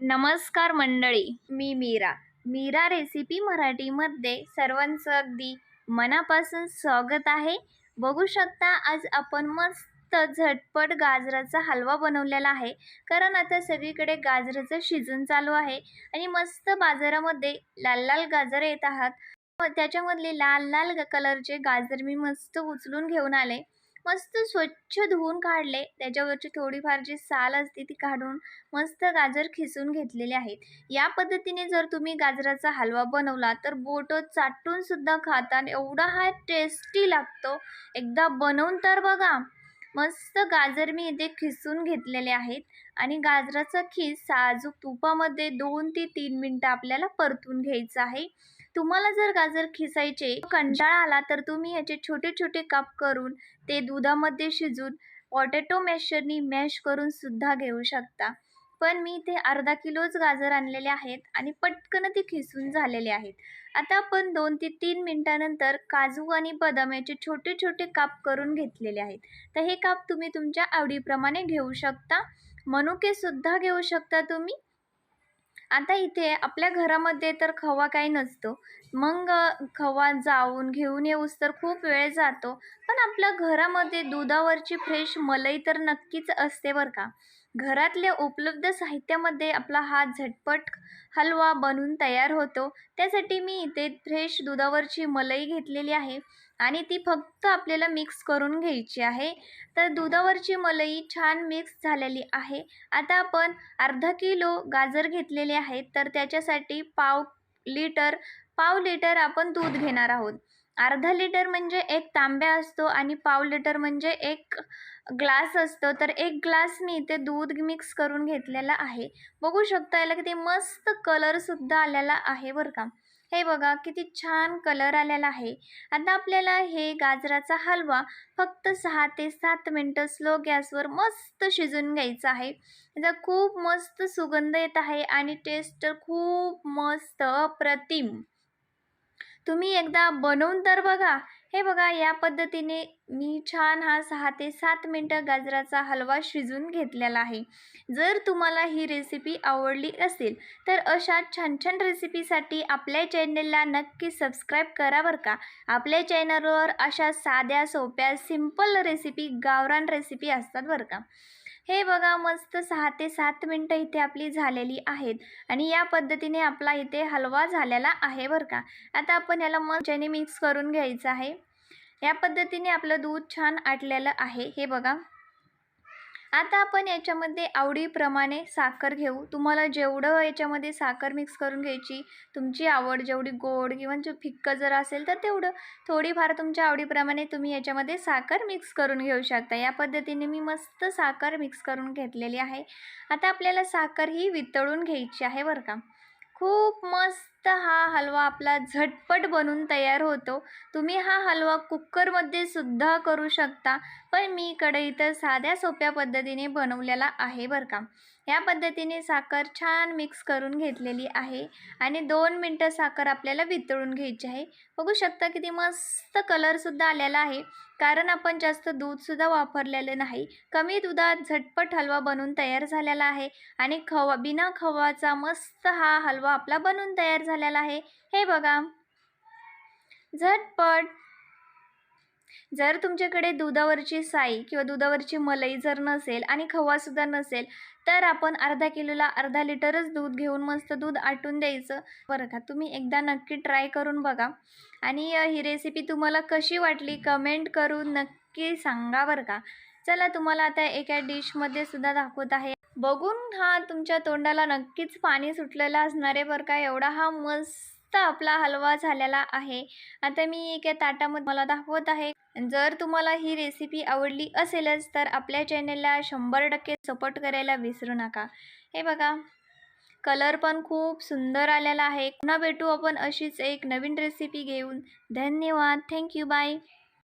नमस्कार मंडळी मी मीरा. मीरा रेसिपी मराठीमध्ये सर्वांचं अगदी मनापासून स्वागत आहे. बघू शकता आज आपण मस्त झटपट गाजराचा हलवा बनवलेला आहे. कारण आता सगळीकडे गाजराचं शिजन चालू आहे आणि मस्त बाजारामध्ये लाल लाल गाजर येत आहात. त्याच्यामधले लाल लाल कलरचे गाजर मी मस्त उचलून घेऊन आले. मस्त स्वच्छ धुवून काढले. त्याच्यावरची थोडीफार जी साल असते ती काढून मस्त गाजर खिसून घेतलेले आहेत. या पद्धतीने जर तुम्ही गाजराचा हलवा बनवला तर बोटं चाटून सुद्धा खाता एवढा हा टेस्टी लागतो. एकदा बनवून तर बघा. मस्त गाजर मी इथे खिसून घेतलेले आहेत. आणि गाजराचा खीस साजूक तुपामध्ये दोन ते तीन मिनटं आपल्याला परतून घ्यायचं आहे. तुम्हाला जर गाजर खिसायचे कंटाळा आला तर तुम्ही याचे छोटे छोटे काप करून ते दुधामध्ये शिजून पॉटॅटो मॅशरनी मॅश करून सुद्धा घेऊ शकता. पण मी इथे अर्धा किलोच गाजर आणलेले आहेत आणि पटकन ते खिसून झालेले आहेत. आता आपण दोन ते तीन मिनटानंतर काजू आणि बदाम याचे छोटे छोटे काप करून घेतलेले आहेत. तर हे काप तुम्ही तुमच्या आवडीप्रमाणे घेऊ शकता. मनुकेसुद्धा घेऊ शकता तुम्ही. आता इथे आपल्या घरामध्ये तर खवा काही नसतो. मग खवा जाऊन घेऊन येऊस तर खूप वेळ जातो. पण आपल्या घरामध्ये दुधावरची फ्रेश मलई तर नक्कीच असते बरं का? घरातल्या उपलब्ध साहित्यामध्ये आपला हा झटपट हलवा बनून तयार होतो. त्यासाठी मी इथे फ्रेश दुधावरची मलाई घेतलेली आहे आणि ती फक्त आपल्याला मिक्स करून घ्यायची आहे. तर दुधावरची मलाई छान मिक्स झालेली आहे. आता आपण अर्धा किलो गाजर घेतलेले आहेत. तर त्याच्यासाठी पाव लिटर पाव लिटर आपण दूध घेणार आहोत. अर्धा लिटर म्हणजे एक तांब्या असतो आणि पाव लिटर म्हणजे एक ग्लास असतो तर एक ग्लास मी इथे दूध मिक्स करून घेतलेला आहे. बघू शकता याला किती मस्त कलरसुद्धा आलेला आहे बरं का. हे बघा किती छान कलर आलेला आहे. आता आपल्याला हे गाजराचा हलवा फक्त सहा ते सात मिनटं स्लो गॅसवर मस्त शिजून घ्यायचा आहे. त्याचा खूप मस्त सुगंध येत आहे आणि टेस्ट खूप मस्त अप्रतिम. तुम्ही एकदा बनवून तर बघा. हे बघा या पद्धतीने मी छान हा सहा ते सात मिनटं गाजराचा हलवा शिजून घेतलेला आहे. जर तुम्हाला ही रेसिपी आवडली असेल तर अशा छान छान रेसिपीसाठी आपल्या चॅनलला नक्की सबस्क्राईब करा बरं का. आपल्या चॅनलवर अशा साध्या सोप्या सिंपल रेसिपी गावरान रेसिपी असतात बरं का. हे बघा मस्त सहा ते सात मिनटं इथे आपली झालेली आहेत. आणि या पद्धतीने आपला इथे हलवा झालेला आहे बरं का. आता आपण याला मग मिक्स करून घ्यायचं आहे. या पद्धतीने आपलं दूध छान आटलेलं आहे. हे बघा. आता आपण याच्यामध्ये आवडीप्रमाणे साखर घेऊ. तुम्हाला जेवढं याच्यामध्ये साखर मिक्स करून घ्यायची तुमची आवड जेवढी गोड किंवा जे फिक्कं जर असेल तर तेवढं. थोडीफार तुमच्या आवडीप्रमाणे तुम्ही याच्यामध्ये साखर मिक्स करून घेऊ शकता. या पद्धतीने मी मस्त साखर मिक्स करून घेतलेली आहे. आता आपल्याला साखर ही वितळून घ्यायची आहे बरं का. खूप मस्त हा हलवा आपला झटपट बनून तयार होतो. तुम्ही हा हलवा कुक्करमध्ये सुद्धा करू शकता पण मी कढईत साध्या सोप्या पद्धतीने बनवलेला आहे बरं का. या पद्धतीने साखर छान मिक्स करून घेतलेली आहे आणि दोन मिनटं साखर आपल्याला वितळून घ्यायची आहे. बघू शकता किती मस्त कलरसुद्धा आलेला आहे. कारण आपण जास्त दूधसुद्धा वापरलेलं नाही. कमी दुधात झटपट हलवा बनवून तयार झालेला आहे आणि खवा बिना खवाचा मस्त हा हलवा आपला बनवून तयार झालेला आहे. हे बघा. झटपट जर तुमच्याकडे दुधावरची साई किंवा दुधावरची मलाई जर नसेल आणि खवासुद्धा नसेल तर आपण अर्धा किलोला अर्धा लिटरच दूध घेऊन मस्त दूध आटून द्यायचं. बरं का? तुम्ही एकदा नक्की ट्राय करून बघा. आणि ही रेसिपी तुम्हाला कशी वाटली कमेंट करून नक्की सांगा बरं का? चला तुम्हाला आता एका डिशमध्ये सुद्धा दाखवत आहे. बघून हा तुमच्या तोंडाला नक्कीच पाणी सुटलेलं असणार आहे बरं का? एवढा हा मस्त आपला हलवा झालेला आहे. आता मी एका ताटामध्ये मला दाखवत आहे. जर तुम्हाला ही रेसिपी आवडली असेलच तर आपल्या चॅनेलला शंभर टक्के सपोर्ट करायला विसरू नका. हे बघा कलर पण खूप सुंदर आलेला आहे. पुन्हा भेटू आपण अशीच एक नवीन रेसिपी घेऊन. धन्यवाद. Thank you bye